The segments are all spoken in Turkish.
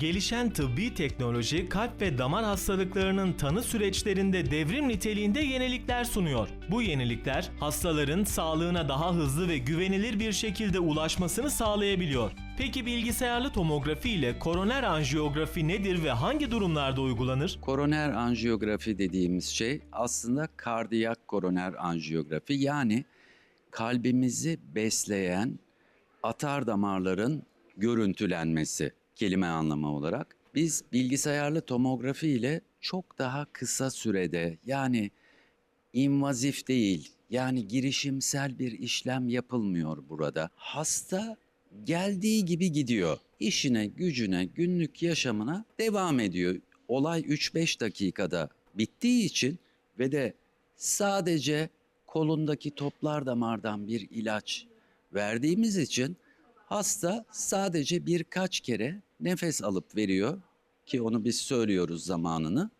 Gelişen tıbbi teknoloji kalp ve damar hastalıklarının tanı süreçlerinde devrim niteliğinde yenilikler sunuyor. Bu yenilikler hastaların sağlığına daha hızlı ve güvenilir bir şekilde ulaşmasını sağlayabiliyor. Peki bilgisayarlı tomografi ile koroner anjiyografi nedir ve hangi durumlarda uygulanır? Koroner anjiyografi dediğimiz şey aslında kardiyak koroner anjiyografi yani kalbimizi besleyen atar damarların görüntülenmesi kelime anlamı olarak. Biz bilgisayarlı tomografi ile çok daha kısa sürede yani invazif değil yani girişimsel bir işlem yapılmıyor burada. Hasta geldiği gibi gidiyor. İşine, gücüne, günlük yaşamına devam ediyor. Olay 3-5 dakikada bittiği için ve de sadece kolundaki toplar damardan bir ilaç verdiğimiz için hasta sadece birkaç kere nefes alıp veriyor ki onu biz söylüyoruz zamanını.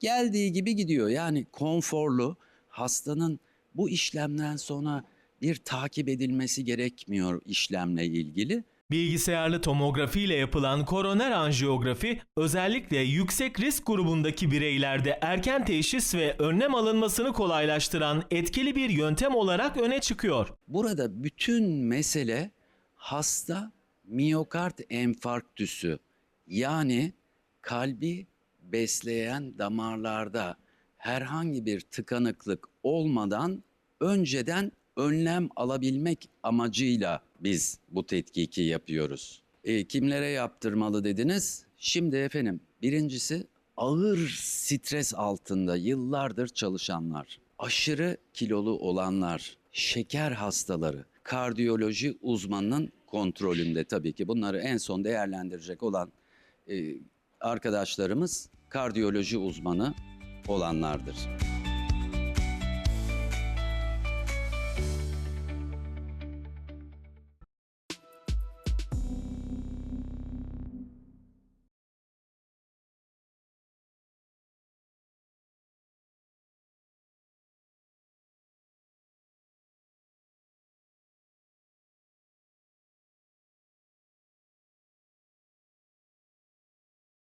Geldiği gibi gidiyor. Yani konforlu hastanın bu işlemden sonra bir takip edilmesi gerekmiyor işlemle ilgili. Bilgisayarlı tomografi ile yapılan koroner anjiyografi özellikle yüksek risk grubundaki bireylerde erken teşhis ve önlem alınmasını kolaylaştıran etkili bir yöntem olarak öne çıkıyor. Burada bütün mesele hasta miyokard enfarktüsü yani kalbi besleyen damarlarda herhangi bir tıkanıklık olmadan önceden önlem alabilmek amacıyla biz bu tetkiki yapıyoruz. E, kimlere yaptırmalı dediniz? Şimdi efendim birincisi ağır stres altında yıllardır çalışanlar, aşırı kilolu olanlar, şeker hastaları, kardiyoloji uzmanının kontrolünde tabii ki bunları en son değerlendirecek olan e, arkadaşlarımız kardiyoloji uzmanı olanlardır.